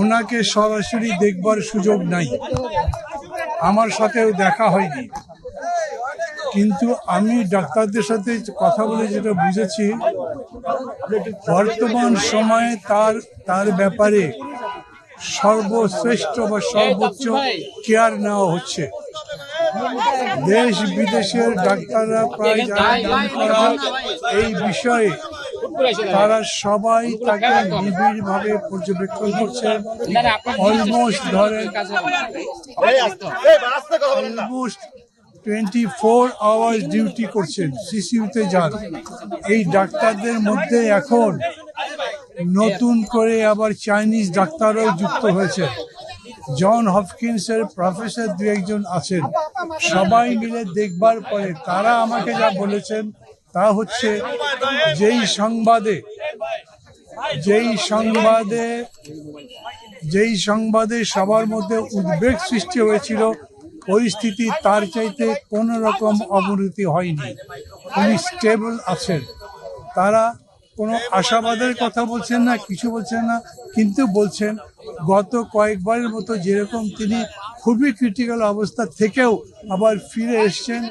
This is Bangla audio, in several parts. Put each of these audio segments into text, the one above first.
ওনাকে সরাসরি দেখবার সুযোগ নাই। আমার সাথেও দেখা হয়নি। কিন্তু আমি ডাক্তারদের সাথে কথা বলে যেটা বুঝেছি, বর্তমান সময়ে তার তার ব্যাপারে সর্বশ্রেষ্ঠ বা সর্বোচ্চ কেয়ার নেওয়া হচ্ছে। দেশ বিদেশের ডাক্তাররা প্রায় এই বিষয়ে তারা সবাই তাকে নিবিড় ভাবে পর্যবেক্ষণ করছেন অলমোস্ট ধরেন almost twenty four hours duty করছেন সিসিউতে যান। এই ডাক্তারদের মধ্যে এখন নতুন করে আবার চাইনিজ ডাক্তারও যুক্ত হয়েছে। জন হপকিন্সের প্রফেসর দু একজন আছেন। সবাই মিলে দেখবার পরে তারা আমাকে যা বলেছেন তা হচ্ছে যেই সংবাদে যেই সংবাদে যেই সংবাদে সবার মধ্যে উদ্বেগ সৃষ্টি হয়েছিল, পরিস্থিতি তার চাইতে কোনো রকম অবনতি হয়নি। উনি স্টেবল আছেন। তারা কোনো আশাবাদের কথা বলছেন না কিছু বলছেন না কিন্তু বলছেন গত কয়েকবারের মতো যেরকম তিনি খুবই ক্রিটিক্যাল অবস্থা থেকেও আবার ফিরে এসছেন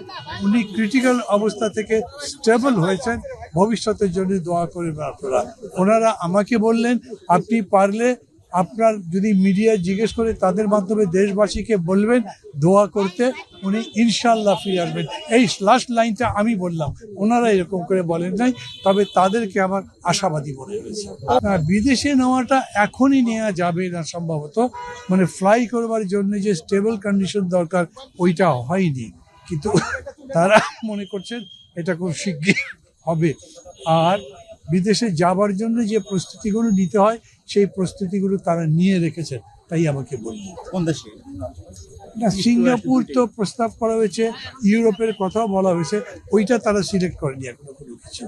উনি ক্রিটিক্যাল অবস্থা থেকে স্টেবল হয়েছেন। ভবিষ্যতের জন্য দোয়া করবেন আপনারা। ওনারা আমাকে বললেন আপনি পারলে আপনার যদি মিডিয়া জিজ্ঞেস করে তাদের মাধ্যমে দেশবাসীকে বলবেন, দোয়া করতে উনি ইনশাল্লাহ ফিরে আসবেন। এই লাস্ট লাইনটা আমি বললাম, ওনারা এরকম করে বলেন নাই, তবে তাদেরকে আমার আশাবাদী মনে হয়েছে। বিদেশে নেওয়াটা এখনই নেওয়া যাবে না সম্ভবত মানে ফ্লাই করবার জন্য যে স্টেবল কন্ডিশন দরকার, ওইটা হয়নি। কিন্তু তারা মনে করছেন এটা খুব শিগগির হবে। আর বিদেশে যাবার জন্য যে প্রস্তুতিগুলো নিতে হয় সেই প্রস্তুতিগুলো তারা নিয়ে রেখেছেন তাই আমাকে বললেন। কোন দেশে? না সিঙ্গাপুর তো প্রস্তাব করা হয়েছে ইউরোপের কথাও বলা হয়েছে ওইটা তারা সিলেক্ট করেনি এখনও কোনো কিছু।